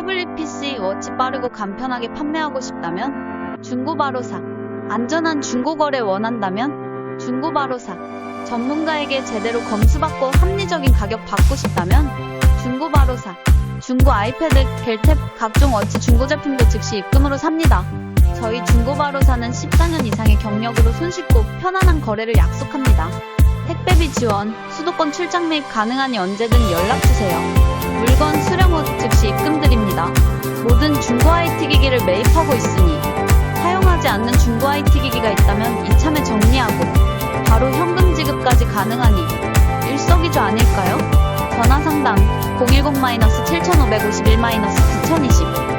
태블릿 PC 워치 빠르고 간편하게 판매하고 싶다면 중고바로사 안전한 중고거래 원한다면 중고바로사 전문가에게 제대로 검수받고 합리적인 가격 받고 싶다면 중고바로사 중고 아이패드, 겔탭, 각종 워치 중고 제품도 즉시 입금으로 삽니다. 저희 중고바로사는 14년 이상의 경력으로 손쉽고 편안한 거래를 약속합니다. 택배비 지원, 수도권 출장 매입 가능하니 언제든 연락주세요. 물건 수령 후. 모든 중고 IT 기기를 매입하고 있으니 사용하지 않는 중고 IT 기기가 있다면 이참에 정리하고 바로 현금 지급까지 가능하니 일석이조 아닐까요? 전화 상담 010-7551-2020